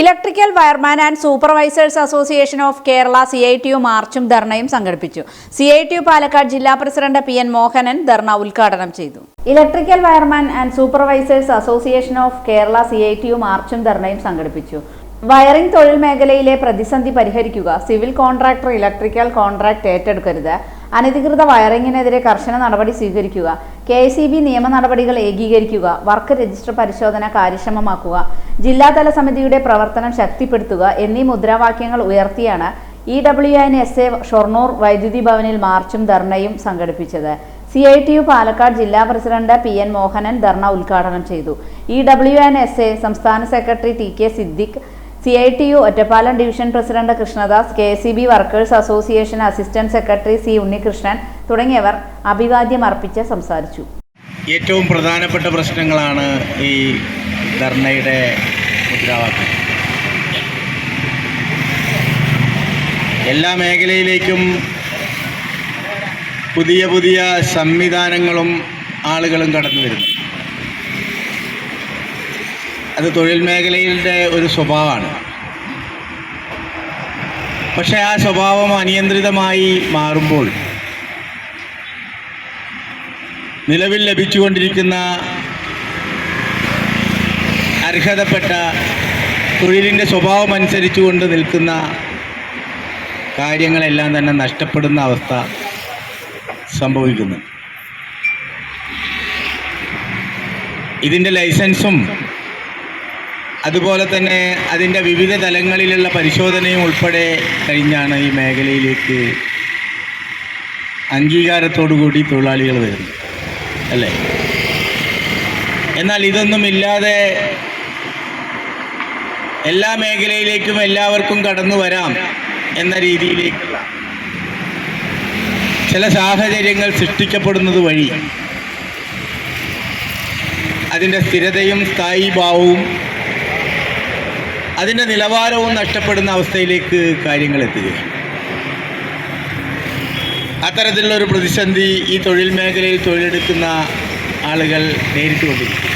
Electrical wireman and supervisors association of Kerala C I T U മാർച്ചും ധർണയും സംഘടിപ്പിച്ചു. C I T U Palakkad ജില്ലാ president P N Mohanan dharna ഉദ്ഘാടനം ചെയ്തു. Electrical wireman and supervisors association of Kerala C I T U മാർച്ചും ധർണയും സംഘടിപ്പിച്ചു. Wiring തൊഴിൽ മേഖലയിലെ പ്രതിസന്ധി പരിഹരിക്കുക സിവിൽ കോൺട്രാക്ടർ ഇലക്ട്രിക്കൽ കോൺട്രാക്ട് ഏറ്റെടുക്കരുത് അനധികൃത വയറിംഗിനെതിരെ കർശന നടപടി സ്വീകരിക്കുക കെ എസ് ഇ ബി നിയമ നടപടികൾ ഏകീകരിക്കുക വർക്ക് രജിസ്റ്റർ പരിശോധന കാര്യക്ഷമമാക്കുക ജില്ലാതല സമിതിയുടെ പ്രവർത്തനം ശക്തിപ്പെടുത്തുക എന്നീ മുദ്രാവാക്യങ്ങൾ ഉയർത്തിയാണ് E W N S A Shoranur വൈദ്യുതി ഭവനിൽ മാർച്ചും ധർണയും സംഘടിപ്പിച്ചത്. C I T U Palakkad ജില്ലാ president P N Mohanan dharna ഉദ്ഘാടനം ചെയ്തു. E W N S A സംസ്ഥാന secretary T K Siddique C I T U Ottapalam division president Krishnadas K C B workers association assistant secretary C Unnikrishnan തുടങ്ങിയവർ അഭിവാദ്യം അർപ്പിച്ച് സംസാരിച്ചു. ഏറ്റവും പ്രധാനപ്പെട്ട പ്രശ്നങ്ങളാണ് ഈ ധർണയുടെ മുദ്രാവാക്യം. എല്ലാ മേഖലയിലേക്കും പുതിയ പുതിയ സംവിധാനങ്ങളും ആളുകളും കടന്നു വരുന്നു. അത് തൊഴിൽ മേഖലയുടെ ഒരു സ്വഭാവമാണ്. പക്ഷേ ആ സ്വഭാവം അനിയന്ത്രിതമായി മാറുമ്പോൾ നിലവിൽ ലഭിച്ചുകൊണ്ടിരിക്കുന്ന അർഹതപ്പെട്ട തൊഴിലിന്റെ സ്വഭാവം അനുസരിച്ചുകൊണ്ട് നിൽക്കുന്ന കാര്യങ്ങളെല്ലാം തന്നെ നഷ്ടപ്പെടുന്ന അവസ്ഥ സംഭവിക്കുന്നു. ഇതിന്റെ ലൈസൻസും അതുപോലെ തന്നെ അതിന്റെ വിവിധ തലങ്ങളിലുള്ള പരിശോധനയും ഉൾപ്പെടെ കഴിഞ്ഞാണ് ഈ മേഖലയിലേക്ക് അംഗീകാരത്തോടു കൂടി തൊഴിലാളികൾ വരുന്നത് അല്ലേ? എന്നാൽ ഇതൊന്നും ഇല്ലാതെ എല്ലാ മേഖലയിലേക്കും എല്ലാവർക്കും കടന്നു വരാം എന്ന രീതിയിലേക്കുള്ള ചില സാഹചര്യങ്ങൾ സൃഷ്ടിക്കപ്പെടുന്നത് വഴി അതിന്റെ സ്ഥിരതയും സ്ഥായീഭാവവും അതിന്റെ നിലവാരവും നഷ്ടപ്പെടുന്ന അവസ്ഥയിലേക്ക് കാര്യങ്ങൾ എത്തുകയാണ്. അത്തരത്തിലുള്ള ഒരു പ്രതിസന്ധി ഈ തൊഴിൽ മേഖലയിൽ തൊഴിലെടുക്കുന്ന ആളുകൾ നേരിട്ടുകൊണ്ടിരിക്കും